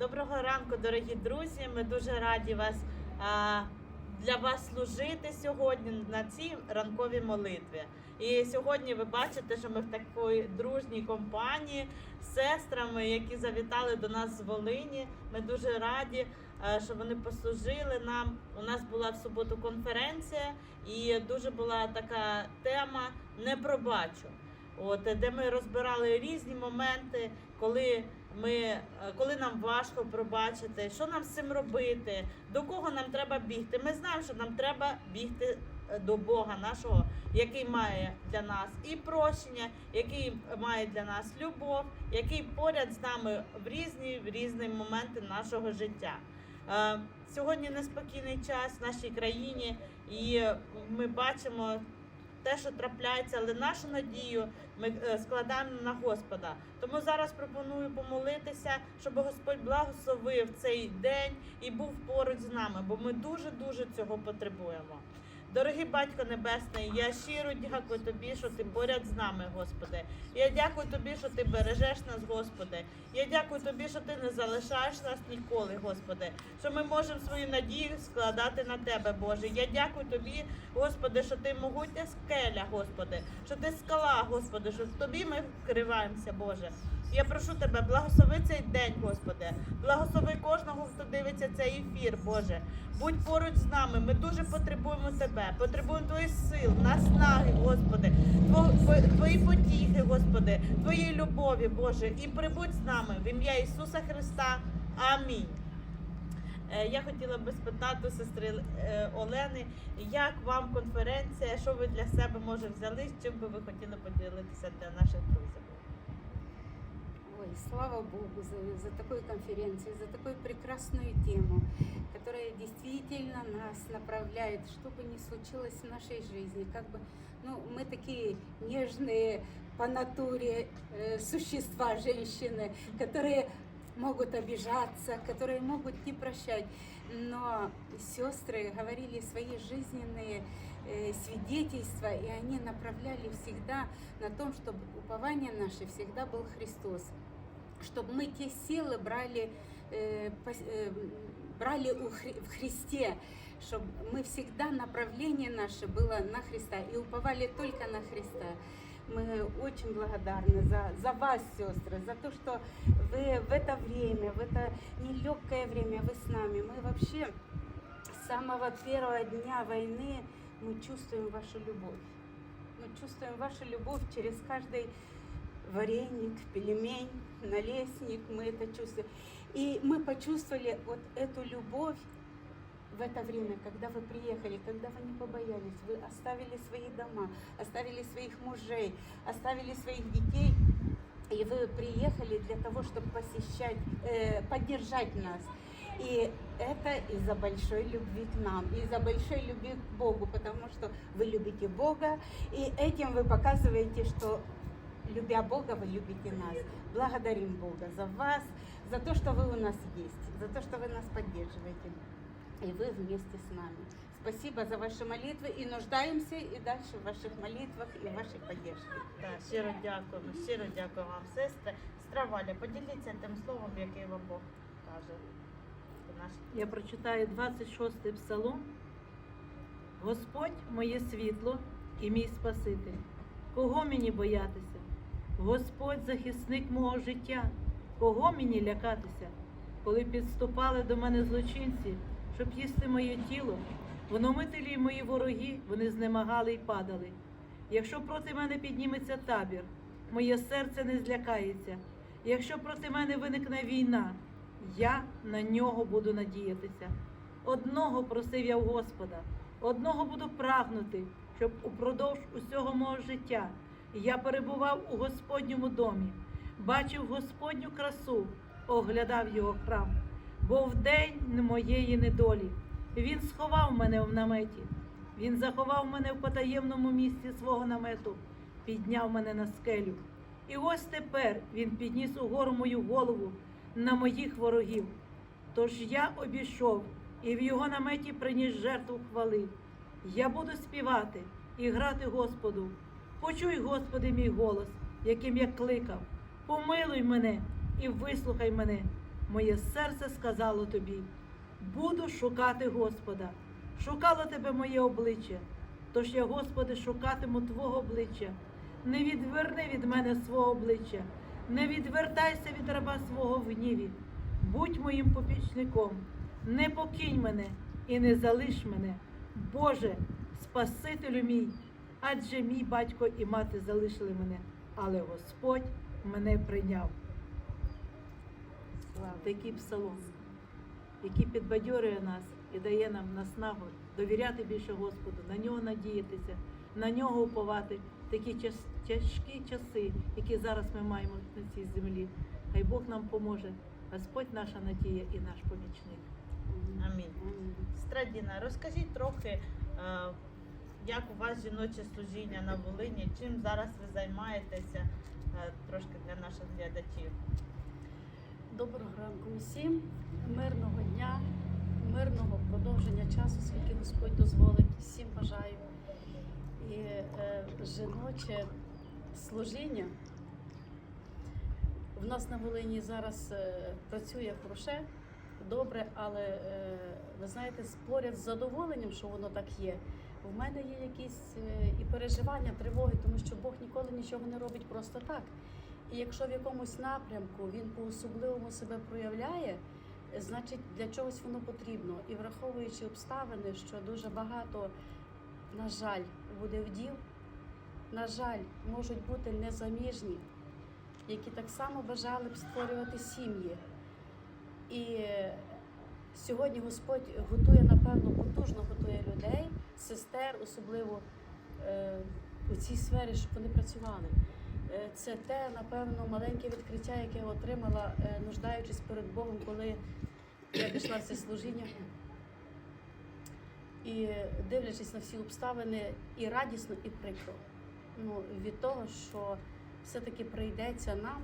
Доброго ранку, дорогі друзі. Ми дуже раді вас для вас служити сьогодні на цій ранковій молитві. І сьогодні ви бачите, що ми в такій дружній компанії з сестрами, які завітали до нас з Волині. Ми дуже раді, що вони послужили нам. У нас була в суботу конференція, і дуже була така тема не пробачу. От де ми розбирали різні моменти, коли ми, е, коли нам важко пробачити, що нам з цим робити, до кого нам треба бігти. Ми знаємо, що нам треба бігти е, до Бога нашого, який має для нас і прощення, який має для нас любов, який поряд з нами в різні в різні моменти нашого життя. Е, Сьогодні неспокійний час в нашій країні, і ми бачимо те, що трапляється, але нашу надію ми е, складаємо на Господа. Тому зараз пропоную помолитися, щоб Господь благословив цей день і був поруч з нами, бо ми дуже дуже цього потребуємо. Дорогий батько Небесний, я щиро дякую тобі, що ти поряд з нами, Господи. Я дякую тобі, що ти бережеш нас, Господи. Я дякую тобі, що ти не залишаєш нас ніколи, Господи. Що ми можемо свою надію складати на тебе, Боже. Я дякую тобі, Господи, що ти могутня скеля, Господи, що ти скала, Господи, що тобі ми вкриваємося, Боже. Я прошу тебе, благослови цей день, Господи. Благослови кожного, хто дивиться цей ефір, Боже. Будь поруч з нами. Ми дуже потребуємо тебе. Потребуємо твоїх сил, наснаги, Господи, Тво- Тво- твої потіхи, Господи, твоєї любові, Боже. І прибудь з нами в ім'я Ісуса Христа. Амінь. Е, Я хотіла би спитати сестри е, Олени, як вам конференція, що ви для себе може взяли, з чим би ви хотіли поділитися для наших друзів? Ой, слава Богу за, за такую конференцию, за такую прекрасную тему, которая действительно нас направляет, что бы ни случилось в нашей жизни. Как бы, ну, мы такие нежные по натуре э, существа, женщины, которые могут обижаться, которые могут не прощать. Но сестры говорили свои жизненные э, свидетельства, и они направляли всегда на том, чтобы упование наше всегда был Христос чтобы мы те силы брали, э, э, брали у Хри- в Христе, чтобы мы всегда направление наше было на Христа и уповали только на Христа. Мы очень благодарны за, за вас, сестры, за то, что вы в это время, в это нелегкое время вы с нами. Мы вообще с самого первого дня войны мы чувствуем вашу любовь. Мы чувствуем вашу любовь через каждый вареник, пельмень, налесник, мы это чувствуем. И мы почувствовали вот эту любовь в это время, когда вы приехали, когда вы не побоялись, вы оставили свои дома, оставили своих мужей, оставили своих детей, и вы приехали для того, чтобы посещать, э, поддержать нас. И это из-за большой любви к нам, из-за большой любви к Богу, потому что вы любите Бога, и этим вы показываете, что любя Бога, вы любите нас. Благодарим Бога за вас, за то, что вы у нас есть, за то, что вы нас поддерживаете. И вы вместе с нами. Спасибо за ваши молитвы и нуждаемся и дальше в ваших молитвах и в вашей поддержке. Так, щиро дякуємо, щиро дякую вам, сестри. Страваля, поділіться тим словом, яке вам Бог каже. До наших Я прочитаю 26 псалом. Господь моє світло і мій Спаситель. Кого мені боятися? Господь захисник мого життя. Кого мені лякатися? Коли підступали до мене злочинці, щоб їсти моє тіло, вономителі й мої вороги, вони знемагали й падали. Якщо проти мене підніметься табір, моє серце не злякається. Якщо проти мене виникне війна, я на нього буду надіятися. Одного просив я в Господа, одного буду прагнути, щоб упродовж усього мого життя я перебував у Господньому домі, бачив Господню красу, оглядав його храм. Бо в день моєї недолі він сховав мене в наметі, він заховав мене в потаємному місці свого намету, підняв мене на скелю. І ось тепер він підніс угору мою голову на моїх ворогів. Тож я обійшов і в його наметі приніс жертву хвали. Я буду співати і грати Господу. Почуй, Господи, мій голос, яким я кликав. Помилуй мене і вислухай мене. моє серце сказало тобі: буду шукати Господа. Шукало тебе моє обличчя. Тож я, Господи, шукатиму Твого обличчя. Не відверни від мене свого обличчя, не відвертайся від раба свого в гніві. Будь моїм попічником, не покинь мене і не залиш мене. Боже, Спасителю мій, адже мій батько і мати залишили мене, але Господь мене прийняв. Слава. Такий псалом, який підбадьорює нас і дає нам наснагу довіряти більше Господу, на нього надіятися, на нього уповати такі час- тяжкі часи, які зараз ми маємо на цій землі. Хай Бог нам поможе. Господь наша надія і наш помічник. Амінь. Амінь. Страдіна, розкажіть трохи, е, як у вас жіноче служіння на Волині, чим зараз ви займаєтеся е, трошки для наших глядачів. Доброго ранку усім, мирного дня, мирного продовження часу, скільки Господь дозволить. Всім бажаю. І е, жіноче служіння. В нас на Волині зараз е, працює хороше, добре, але е, ви знаєте, поряд з задоволенням, що воно так є. В мене є якісь е, і переживання, тривоги, тому що Бог ніколи нічого не робить просто так. І якщо в якомусь напрямку він по-особливому себе проявляє, значить для чогось воно потрібно. І враховуючи обставини, що дуже багато, на жаль, буде вдів, на жаль, можуть бути незаміжні, які так само бажали б створювати сім'ї. І е, сьогодні Господь готує, напевно, потужно готує людей, сестер, особливо е, у цій сфері, щоб вони працювали. Е, Це те, напевно, маленьке відкриття, яке я отримала, е, нуждаючись перед Богом, коли я пішла в це служіння. І дивлячись на всі обставини, і радісно, і прикро. Ну, від того, що все-таки прийдеться нам,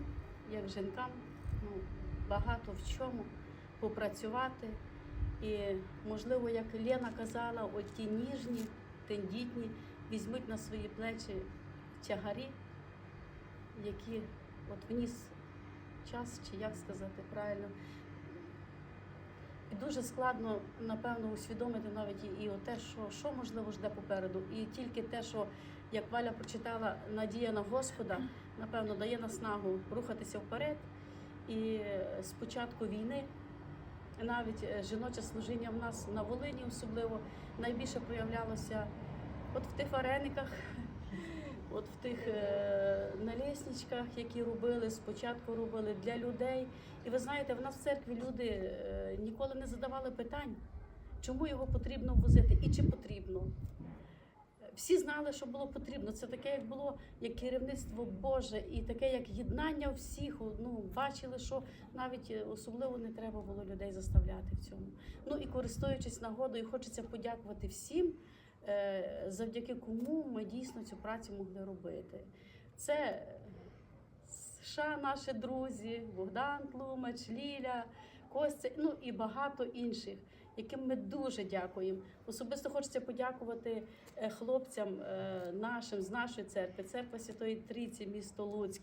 як жінкам, ну, багато в чому попрацювати. І, можливо, як Лена казала, от ті ніжні, тендітні, візьмуть на свої плечі тягарі, які от вніс час, чи як сказати правильно. І дуже складно, напевно, усвідомити навіть і, те, що, що можливо жде попереду. І тільки те, що, як Валя прочитала, надія на Господа, напевно, дає наснагу рухатися вперед. І е, з початку війни навіть е, жіноче служіння в нас на Волині особливо найбільше проявлялося от в тих варениках, от в тих е, налісничках, які робили, спочатку робили для людей. І ви знаєте, в нас в церкві люди е, ніколи не задавали питань, чому його потрібно возити і чи потрібно. Всі знали, що було потрібно. Це таке, як було як керівництво Боже, і таке, як єднання всіх. Ну, бачили, що навіть е, особливо не треба було людей заставляти в цьому. Ну і користуючись нагодою, хочеться подякувати всім, е, завдяки кому ми дійсно цю працю могли робити. Це США, наші друзі, Богдан Тлумач, Ліля, Костя, ну і багато інших, яким ми дуже дякуємо. Особисто хочеться подякувати е, хлопцям е, нашим з нашої церкви, церква Святої Трійці, місто Луцьк,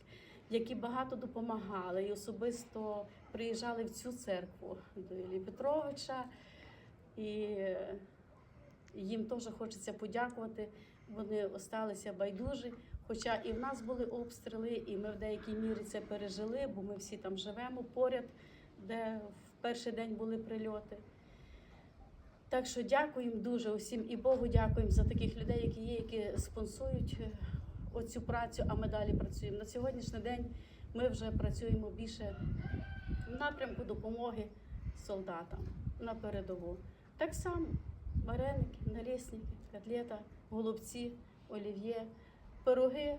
які багато допомагали і особисто приїжджали в цю церкву до Іллі Петровича. І е, їм теж хочеться подякувати. Вони осталися байдужі. Хоча і в нас були обстріли, і ми в деякій мірі це пережили, бо ми всі там живемо поряд, де в перший день були прильоти. Так що дякуємо дуже усім і Богу дякуємо за таких людей, які є, які спонсують е, оцю працю, а ми далі працюємо. На сьогоднішній день ми вже працюємо більше в напрямку допомоги солдатам на передову. Так само вареники, налісники, котлета, голубці, олів'є, пироги,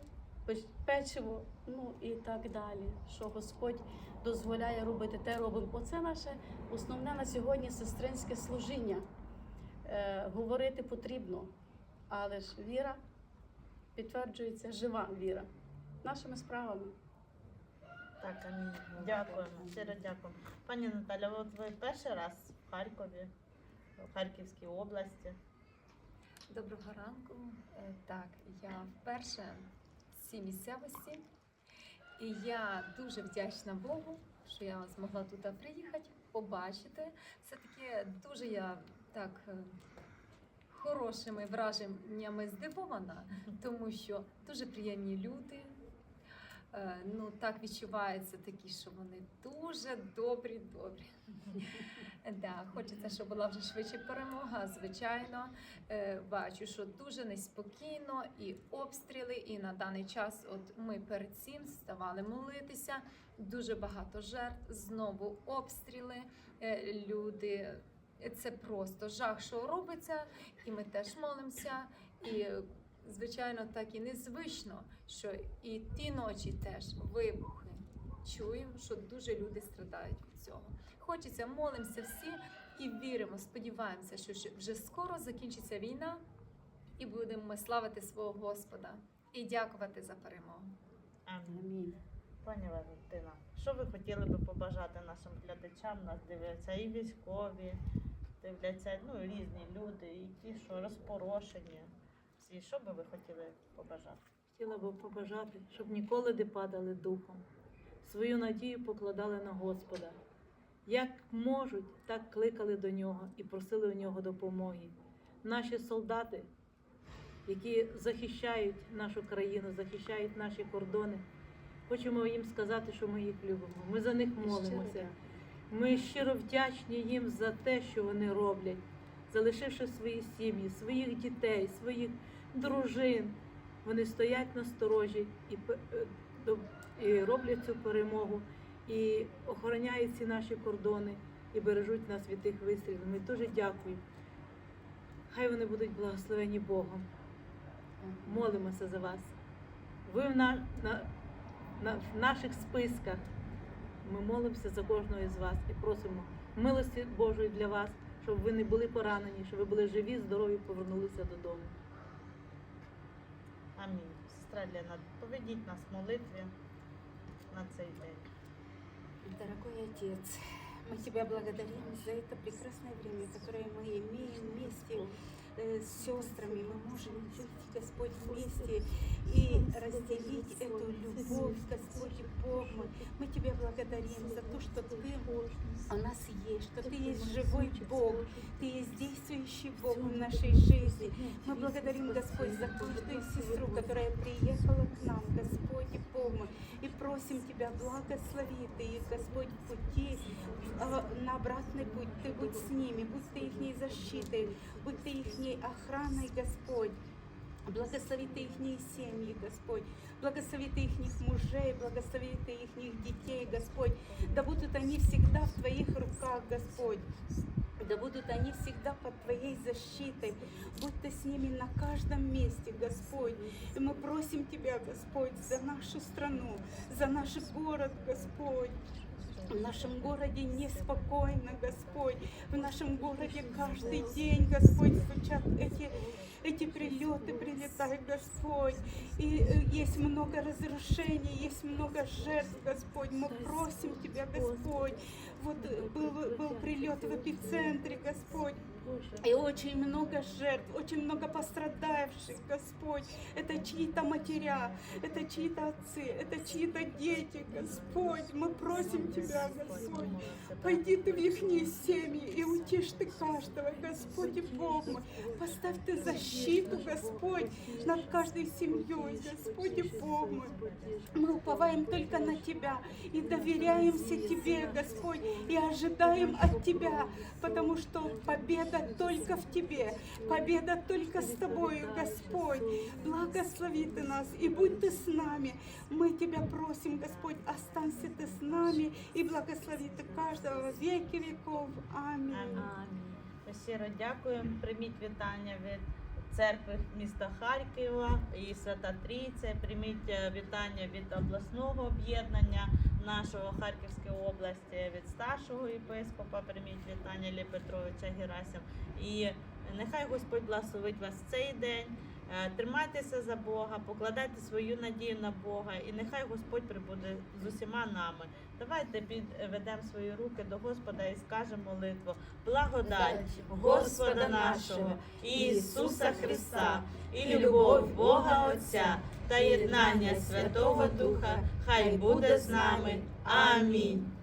печиво, ну і так далі. Що Господь дозволяє робити, те робимо. Оце наше основне на сьогодні сестринське служіння. Е, говорити потрібно, але ж віра підтверджується жива віра нашими справами. Так, амінь. Дякуємо, щиро дякуємо. Пані Наталя, от ви перший раз в Харкові, в Харківській області. Доброго ранку. Е, Так, я вперше в цій місцевості, і я дуже вдячна Богу що я змогла туди приїхати, побачити. Все-таки дуже я так е, хорошими враженнями здивована, тому що дуже приємні люди. Е, Ну, так відчувається такі, що вони дуже добрі, добрі. Да, хочеться, щоб була вже швидше перемога. Звичайно, Е, бачу, що дуже неспокійно і обстріли. І на даний час, от ми перед цим ставали молитися. Дуже багато жертв, знову обстріли. Люди, це просто жах, що робиться, і ми теж молимося. І звичайно, так і незвично, що і ті ночі теж вибухи. Чуємо, що дуже люди страдають від цього. Хочеться, молимося всі і віримо, сподіваємося, що вже скоро закінчиться війна, і будемо ми славити свого Господа і дякувати за перемогу. Амінь. Пані Валентина, що ви хотіли би побажати нашим глядачам? Нас дивляться і військові, дивляться ну, різні люди, і ті, що розпорошені. Всі, що би ви хотіли побажати? Хотіла би побажати, щоб ніколи не падали духом, свою надію покладали на Господа. Як можуть, так кликали до нього і просили у нього допомоги. Наші солдати, які захищають нашу країну, захищають наші кордони, хочемо їм сказати, що ми їх любимо. Ми за них молимося. Ми щиро вдячні їм за те, що вони роблять, залишивши свої сім'ї, своїх дітей, своїх дружин. Вони стоять на сторожі і, е, і роблять цю перемогу, і охороняють ці наші кордони і бережуть нас від тих вистрілів. Ми дуже дякуємо. Хай вони будуть благословені Богом. Молимося за вас. Ви в, на, на, на, в наших списках. Ми молимося за кожного із вас і просимо милості Божої для вас, щоб ви не були поранені, щоб ви були живі, здорові, повернулися додому. Амінь. Сестра Лена, поведіть нас в молитві на цей день. Дорогой Отец, мы Тебя благодарим за это прекрасное время, которое мы имеем вместе э, С сестрами. Мы можем жить, Господь, вместе и разделить эту любовь, Господь, и Бог мой. Мы Тебя благодарим за то, что Ты у нас есть, что Ты есть живой Бог, Ты есть действующий Бог в нашей жизни. Мы благодарим, Господь, за каждую сестру, которая приехала к нам, Господь просим Тебя, благослови Ты их, Господь, пути, э, на обратный путь. Ты будь с ними, будь Ты их защитой, будь Ты их охраной, Господь. Благослови Ты их семьи, Господь. Благослови Ты их мужей, благослови Ты их детей, Господь. Да будут они всегда в Твоих руках, Господь. Да будут они всегда под Твоей защитой. Будь Ты с ними на каждом месте, Господь. И мы просим Тебя, Господь, за нашу страну, за наш город, Господь. В нашем городе неспокойно, Господь. В нашем городе каждый день, Господь, стучат эти, эти прилеты, прилетают, Господь. И э, есть много разрушений, есть много жертв, Господь. Мы просим Тебя, Господь. Вот э, был, был прилет в эпицентре, Господь. И очень много жертв, очень много пострадавших, Господь. Это чьи-то матеря, это чьи-то отцы, это чьи-то дети, Господь. Мы просим Тебя, Господь. Пойди Ты в их семьи и утишь Ты каждого, Господь и Бог мой. Поставь Ты защиту, Господь, над каждой семьей, Господь и Бог мой. Мы уповаем только на Тебя и доверяемся Тебе, Господь, и ожидаем от Тебя, потому что победа только в Тебе, победа только с Тобою, Господь. Благослови Ты нас и будь Ты с нами. Мы Тебя просим, Господь, останься Ты с нами и благослови Ты каждого во веки веков. Аминь. Амінь. Ми щиро дякуємо. Прийміть вітання від церкви міста Харкова і Свята Трійця. Прийміть е, вітання від обласного об'єднання нашого Харківської області, від старшого єпископа. Прийміть вітання Лі Петровича Герасим. І нехай Господь благословить вас цей день. Е, Тримайтеся за Бога, покладайте свою надію на Бога, і нехай Господь прибуде з усіма нами. Давайте підведемо свої руки до Господа і скажемо молитву. Благодать Господа нашого Ісуса Христа і любов Бога Отця та єднання Святого Духа хай буде з нами. Амінь.